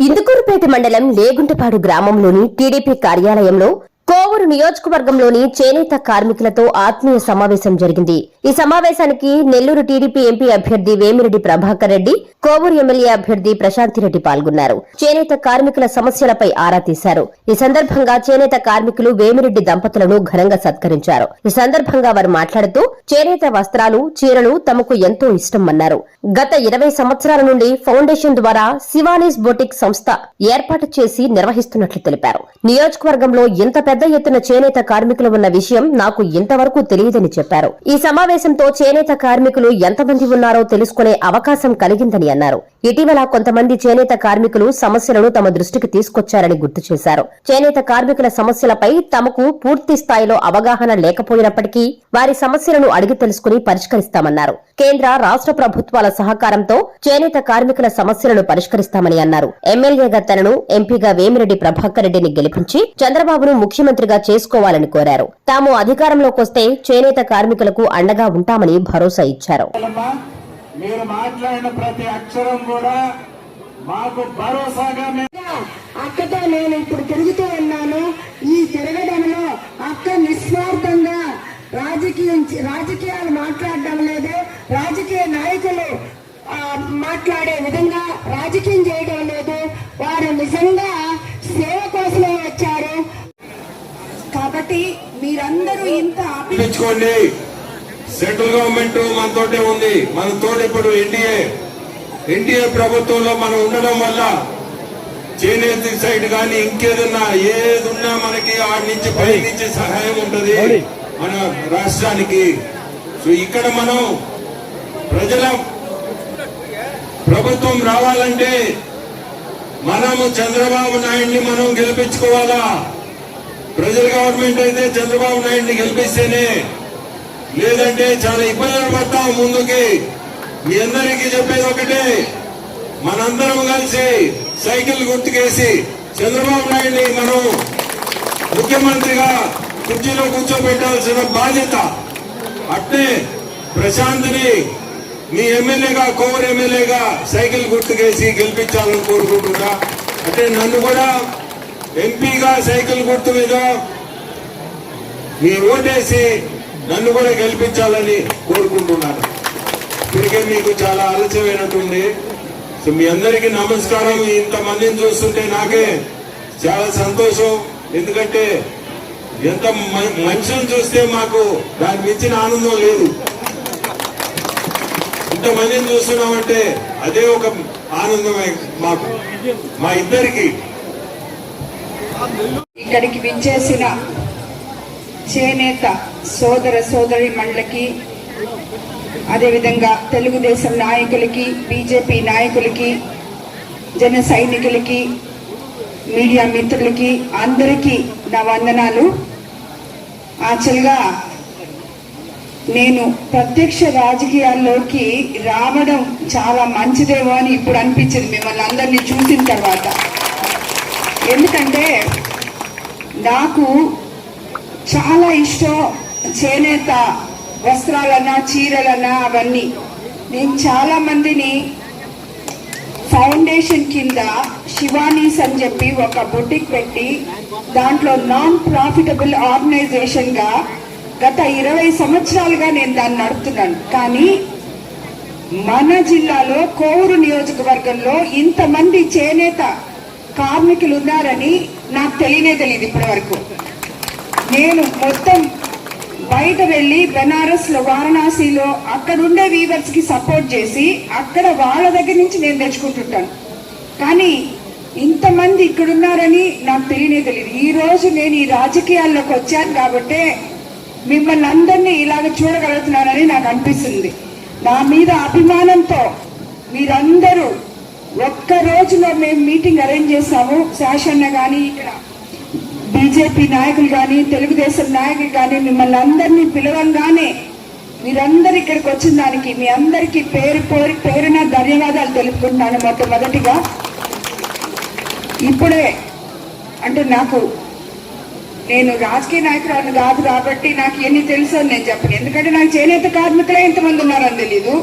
ఇందుకూరుపేట మండలం లేగుంటపాడు గ్రామంలోని టీడీపీ కార్యాలయంలో కోవూరు నియోజకవర్గంలోని చేనేత కార్మికులతో ఆత్మీయ సమావేశం జరిగింది. ఈ సమావేశానికి నెల్లూరు టీడీపీ ఎంపీ అభ్యర్థి వేమిరెడ్డి ప్రభాకర్ రెడ్డి కోవూరు ఎమ్మెల్యే అభ్యర్థి ప్రశాంతిరెడ్డి పాల్గొన్నారు. చేనేత కార్మికుల సమస్యలపై ఆరా తీశారు. ఈ సందర్భంగా చేనేత కార్మికులు వేమిరెడ్డి దంపతులను ఘనంగా సత్కరించారు. ఈ సందర్భంగా వారు మాట్లాడుతూ చేనేత వస్త్రాలు చీరలు తమకు ఎంతో ఇష్టమన్నారు. గత ఇరవై సంవత్సరాల నుండి ఫౌండేషన్ ద్వారా శివానీస్ బొటిక్ సంస్థ ఏర్పాటు చేసి నిర్వహిస్తున్నట్లు తెలిపారు. నియోజకవర్గంలో ఇంత పెద్ద ఎత్తున చేనేత కార్మికులు ఉన్న విషయం నాకు ఇంతవరకు తెలియదని చెప్పారు. ఈ సమావేశంతో చేనేత కార్మికులు ఎంతమంది ఉన్నారో తెలుసుకునే అవకాశం కలిగిందని అన్నారు. ఇటీవల కొంతమంది చేనేత కార్మికులు సమస్యలను తమ దృష్టికి తీసుకొచ్చారని గుర్తు చేశారు. చేనేత కార్మికుల సమస్యలపై తమకు పూర్తి స్థాయిలో అవగాహన లేకపోయినప్పటికీ వారి సమస్యలను అడిగి తెలుసుకుని పరిష్కరిస్తామన్నారు. కేంద్ర రాష్ట్ర ప్రభుత్వాల సహకారంతో చేనేత కార్మికుల సమస్యలను పరిష్కరిస్తామని అన్నారు. ఎమ్మెల్యేగా తనను ఎంపీగా వేమిరెడ్డి ప్రభాకర్ రెడ్డిని గెలిపించి చంద్రబాబును ముఖ్యమంత్రిగా చేసుకోవాలని కోరారు. తాము అధికారంలోకి వస్తే చేనేత కార్మికులకు అండగా ఉంటామని భరోసా ఇచ్చారు. అమ్మా, మీరు మాట్లాడిన ప్రతి అక్షరం కూడా మాకు భరోసాగా మేము అక్కతో నేను ఇప్పుడు తిరుగుతూ ఉన్నాను. ఈ తిరగడంలో అక్క నిస్వార్థంగా రాజకీయం రాజకీయాలు మాట్లాడడం లేదు. రాజకీయ నాయకులు మాట్లాడే విధంగా రాజకీయం చేయడం లేదు. వారు నిజంగా సేవ కోసమే వచ్చారు కాబట్టి మీరందరూ ఇంత అభి తెచ్చుకోండి సెంట్రల్ గవర్నమెంట్ మనతోటే ఉంది. మనతో ఇప్పుడు ఎన్డీఏ. ఎన్డీఏ ప్రభుత్వంలో మనం ఉండడం వల్ల చేనేత సైడ్ కానీ ఇంకేదన్నా ఏది ఉన్నా మనకి ఆడి నుంచి పై నుంచి సహాయం ఉంటది మన రాష్ట్రానికి. సో ఇక్కడ మనం ప్రజల ప్రభుత్వం రావాలంటే మనము చంద్రబాబు నాయుడిని మనం గెలిపించుకోవాలా? ప్రజల గవర్నమెంట్ అయితే చంద్రబాబు నాయుడిని గెలిపిస్తేనే లేదంటే చాలా ఇబ్బందులు పడతాం ముందుకి. మీ అందరికీ చెప్పేది ఒకటే మనందరం కలిసి సైకిల్ గుర్తుకేసి చంద్రబాబు నాయుడిని మనం ముఖ్యమంత్రిగా కుర్చీలో కూర్చోబెట్టాల్సిన బాధ్యత. అట్నే ప్రశాంత్ని మీ ఎమ్మెల్యేగా కోవర్ ఎమ్మెల్యేగా సైకిల్ గుర్తుకేసి గెలిపించాలని కోరుకుంటున్నా. అంటే నన్ను కూడా ఎంపీగా సైకిల్ గుర్తు మీద మీ ఓటేసి నన్ను కూడా గెలిపించాలని కోరుకుంటున్నాను. ఇప్పటికే మీకు చాలా ఆలస్యమైనట్టుంది. సో మీ అందరికీ నమస్కారం. ఇంతమందిని చూస్తుంటే నాకే చాలా సంతోషం. ఎందుకంటే ఎంత మ- మనుషులను చూస్తే మాకు దాని మించిన ఆనందం లేదు. ఇంతమందిని చూస్తున్నామంటే అదే ఒక ఆనందమే మాకు. మా ఇద్దరికి ఇక్కడికి విచ్చేసిన చేనేత సోదర సోదరి మండలికి అదేవిధంగా తెలుగుదేశం నాయకులకి బీజేపీ నాయకులకి జన సైనికులకి మీడియా మిత్రులకి అందరికీ నా వందనాలు. యాక్చువల్గా నేను ప్రత్యక్ష రాజకీయాల్లోకి రావడం చాలా మంచిదేమో అని ఇప్పుడు అనిపించింది మిమ్మల్ని అందరినీ చూసిన తర్వాత. ఎందుకంటే నాకు చాలా ఇష్టం చేనేత వస్త్రాలన్నా చీరలన్నా అవన్నీ. నేను చాలా మందిని ఫౌండేషన్ కింద శివానీస్ అని చెప్పి ఒక బొటిక్ పెట్టి దాంట్లో నాన్ ప్రాఫిటబుల్ ఆర్గనైజేషన్గా గత ఇరవై సంవత్సరాలుగా నేను దాన్ని నడుపుతున్నాను. కానీ మన జిల్లాలో కోవూరు నియోజకవర్గంలో ఇంతమంది చేనేత కార్మికులు ఉన్నారని నాకు తెలియనే తెలియదు ఇప్పటి వరకు నేను మొత్తం బయట వెళ్ళి బెనారస్లో వారణాసిలో అక్కడ ఉండే వీవర్స్కి సపోర్ట్ చేసి అక్కడ వాళ్ళ దగ్గర నుంచి నేను తెచ్చుకుంటుంటాను. కానీ ఇంతమంది ఇక్కడ ఉన్నారని నాకు తెలియనే తెలియదు. ఈ రోజు నేను ఈ రాజకీయాల్లోకి వచ్చాను కాబట్టే మిమ్మల్ని అందరినీ ఇలాగ చూడగలుగుతున్నానని నాకు అనిపిస్తుంది. నా మీద అభిమానంతో మీరందరూ ఒక్క రోజులో మేము మీటింగ్ అరేంజ్ చేశాము. శాసన్న కానీ ఇక్కడ బీజేపీ నాయకులు కానీ తెలుగుదేశం నాయకులు కానీ మిమ్మల్ని అందరినీ పిలవంగానే మీరందరు ఇక్కడికి వచ్చిన దానికి మీ అందరికీ పేరు పేరు పేరున ధన్యవాదాలు తెలుపుకుంటున్నాను మొట్టమొదటిగా. ఇప్పుడే అంటే నాకు నేను రాజకీయ నాయకురాలు కాదు కాబట్టి నాకు ఎన్ని తెలుసో నేను చెప్పను. ఎందుకంటే నాకు చేనేత కార్మికులే ఎంతమంది ఉన్నారని తెలియదు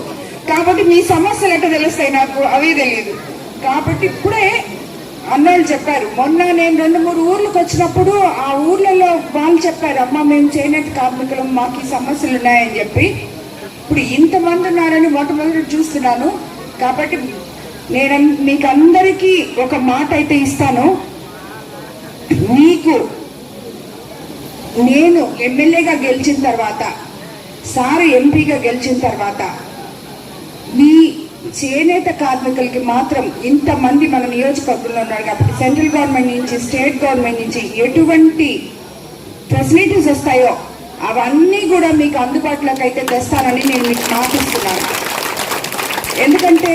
కాబట్టి మీ సమస్యలు ఎట్లా తెలుస్తాయి నాకు? అవే తెలియదు కాబట్టి ఇప్పుడే అన్నోళ్ళు చెప్పారు. మొన్న నేను రెండు మూడు ఊర్లకు వచ్చినప్పుడు ఆ ఊర్లలో వాళ్ళు చెప్పారు అమ్మ మేము చేనేత కార్మికులం మాకు ఈ సమస్యలు ఉన్నాయని చెప్పి. ఇప్పుడు ఇంతమంది ఉన్నారని మొట్టమొదటి చూస్తున్నాను. కాబట్టి నేను మీకు అందరికీ ఒక మాట అయితే ఇస్తాను. మీకు నేను ఎమ్మెల్యేగా గెలిచిన తర్వాత సార్ ఎంపీగా గెలిచిన తర్వాత మీ చేనేత కార్మికులకి మాత్రం ఇంతమంది మన నియోజకవర్గంలో ఉన్నారు కాబట్టి సెంట్రల్ గవర్నమెంట్ నుంచి స్టేట్ గవర్నమెంట్ నుంచి ఎటువంటి ఫెసిలిటీస్ వస్తాయో అవన్నీ కూడా మీకు అందుబాటులోకి అయితే తెస్తానని నేను మీకు మాటిస్తున్నాను. ఎందుకంటే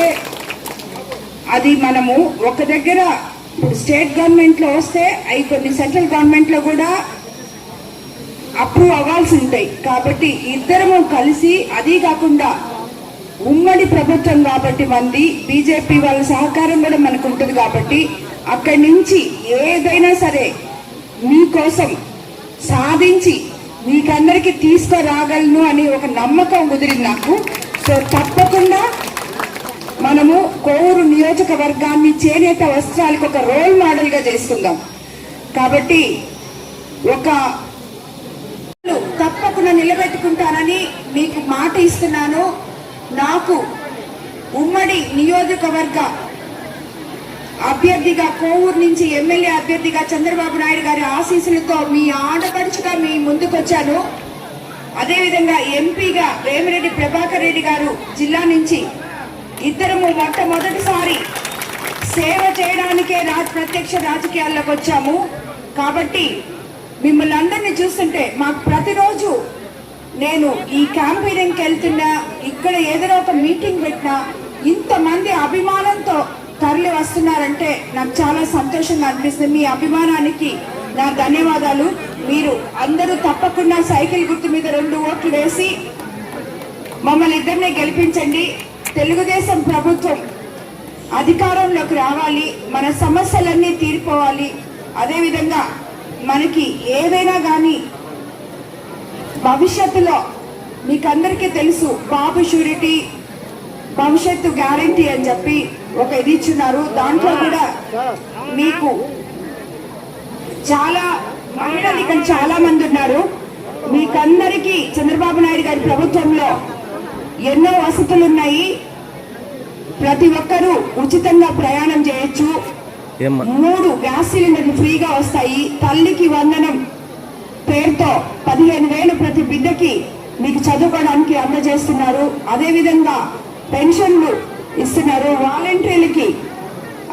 అది మనము ఒక దగ్గర ఇప్పుడు స్టేట్ గవర్నమెంట్లో వస్తే అవి కొన్ని సెంట్రల్ గవర్నమెంట్లో కూడా అప్రూవ్ అవ్వాల్సి ఉంటాయి. కాబట్టి ఇద్దరము కలిసి అది కాకుండా ఉమ్మడి ప్రభుత్వం కాబట్టి మంది బీజేపీ వాళ్ళ సహకారం కూడా మనకు ఉంటుంది కాబట్టి అక్కడి నుంచి ఏదైనా సరే మీకోసం సాధించి మీకందరికీ తీసుకురాగలను అని ఒక నమ్మకం కుదిరింది నాకు. సో తప్పకుండా మనము కోవూరు నియోజకవర్గాన్ని చేనేత వస్త్రాలకు ఒక రోల్ మోడల్గా చేసుకుందాం. కాబట్టి ఒక తప్పకుండా నిలబెట్టుకుంటానని మీకు మాట ఇస్తున్నాను. నాకు ఉమ్మడి నియోజకవర్గ అభ్యర్థిగా కోవూరు నుంచి ఎమ్మెల్యే అభ్యర్థిగా చంద్రబాబు నాయుడు గారి ఆశీస్సులతో మీ ఆడపడుచుగా మీ ముందుకొచ్చాను. అదేవిధంగా ఎంపీగా వేమిరెడ్డి ప్రభాకర్ రెడ్డి గారు జిల్లా నుంచి ఇద్దరము మొట్టమొదటిసారి సేవ చేయడానికే రాజ్ ప్రత్యక్ష రాజకీయాల్లోకి వచ్చాము. కాబట్టి మిమ్మల్ని అందరినీ చూస్తుంటే మాకు ప్రతిరోజు నేను ఈ క్యాంపెయినింగ్కి వెళ్తున్నా ఇక్కడ ఏదైనా ఒక మీటింగ్ పెట్టినా ఇంతమంది అభిమానంతో తరలి వస్తున్నారంటే నాకు చాలా సంతోషంగా అనిపిస్తుంది. మీ అభిమానానికి నా ధన్యవాదాలు. మీరు అందరూ తప్పకుండా సైకిల్ గుర్తు మీద రెండు ఓట్లు వేసి మమ్మల్ని ఇద్దరిని గెలిపించండి. తెలుగుదేశం ప్రభుత్వం అధికారంలోకి రావాలి మన సమస్యలన్నీ తీరిపోవాలి. అదేవిధంగా మనకి ఏదైనా కానీ భవిష్యత్తులో మీకందరికీ తెలుసు బాబు షూరిటీ భవిష్యత్తు గ్యారంటీ అని చెప్పి ఒక ఇది ఇచ్చున్నారు. దాంట్లో కూడా మీకు చాలా మహిళలు ఇక్కడ చాలా మంది ఉన్నారు. మీకందరికీ చంద్రబాబు నాయుడు గారి ప్రభుత్వంలో ఎన్నో వసతులు ఉన్నాయి. ప్రతి ఒక్కరూ ఉచితంగా ప్రయాణం చేయొచ్చు. మూడు గ్యాస్ సిలిండర్లు ఫ్రీగా వస్తాయి. తల్లికి వందనం పేరుతో పదిహేను వేలు ప్రతి బిడ్డకి మీకు చదువుకోవడానికి అందజేస్తున్నారు. అదేవిధంగా పెన్షన్లు ఇస్తున్నారు. వాలంటీర్లకి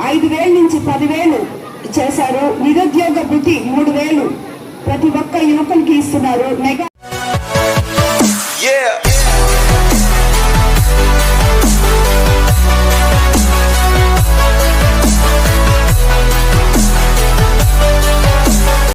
ఐదు వేల నుంచి పదివేలు చేశారు. నిరుద్యోగ భృతి మూడు వేలు ప్రతి ఒక్క యువకులకి ఇస్తున్నారు. మెగా